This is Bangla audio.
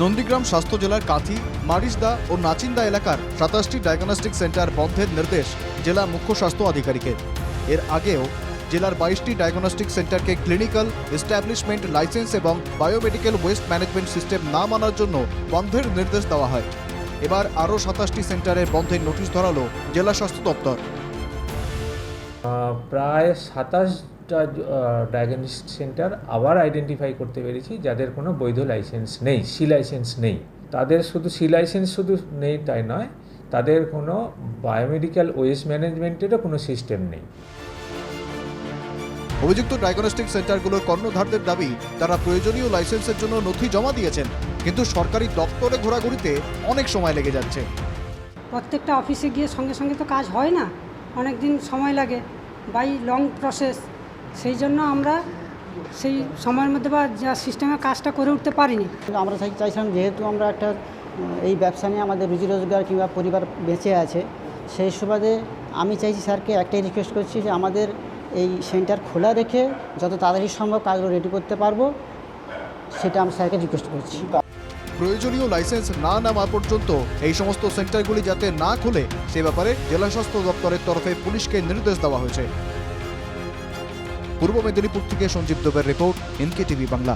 নন্দীগ্রাম স্বাস্থ্য জেলার কাঁথি মারিসদা ও নাচিন্দা এলাকার সাতাশটি ডায়াগনস্টিক সেন্টার বন্ধের নির্দেশ জেলা মুখ্য স্বাস্থ্য আধিকারিকের। এর আগেও জেলার বাইশটি ডায়াগনস্টিক সেন্টারকে ক্লিনিক্যাল এস্টাবলিশমেন্ট লাইসেন্স এবং বায়োমেডিক্যাল ওয়েস্ট ম্যানেজমেন্ট সিস্টেম না মানার জন্য বন্ধের নির্দেশ দেওয়া হয়। এবার আরও সাতাশটি সেন্টারের বন্ধের নোটিশ ধরালো জেলা স্বাস্থ্য দপ্তর। প্রায় প্রায় সাতাশটা ডায়াগনস্টিক সেন্টার আবার আইডেন্টিফাই করতে পেরেছি যাদের কোনো বৈধ লাইসেন্স নেই সি লাইসেন্স নেই। তাদের শুধু সি লাইসেন্স শুধু নেই তাই নয় তাদের কোনো বায়োমেডিক্যাল ওয়েস্ট ম্যানেজমেন্টেরও কোনো সিস্টেম নেই। অভিযুক্ত ডায়াগনস্টিক সেন্টারগুলোর কর্ণধারদের দাবি তারা প্রয়োজনীয় লাইসেন্সের জন্য নথি জমা দিয়েছেন কিন্তু সরকারি দপ্তরে ঘোরাঘুরিতে অনেক সময় লেগে যাচ্ছে। প্রত্যেকটা অফিসে গিয়ে সঙ্গে সঙ্গে তো কাজ হয় না অনেক দিন সময় লাগে বাই লং প্রসেস সেই জন্য আমরা সেই সময়ের মধ্যে বা যা সিস্টেমে কাজটা করে উঠতে পারিনি। কিন্তু আমরা চাই- চাইছিলাম যেহেতু আমরা একটা এই ব্যবসা নিয়ে আমাদের রুজি রোজগার কিংবা পরিবার বেঁচে আছে সেই সুবাদে আমি চাইছি স্যারকে একটাই রিকোয়েস্ট করছি যে আমাদের এই সেন্টার খোলা রেখে যত তাড়াতাড়ি সম্ভব কাজগুলো রেডি করতে পারব সেটা আমি স্যারকে রিকোয়েস্ট করছি। প্রয়োজনীয় লাইসেন্স না নেওয়া পর্যন্ত এই সমস্ত সেন্টারগুলি যাতে না খুলে সে ব্যাপারে জেলা স্বাস্থ্য দপ্তরের তরফে পুলিশকে নির্দেশ দেওয়া হয়েছে। পূর্ব মেদিনীপুর থেকে সঞ্জীব দেবের রিপোর্ট এনকে টিভি বাংলা।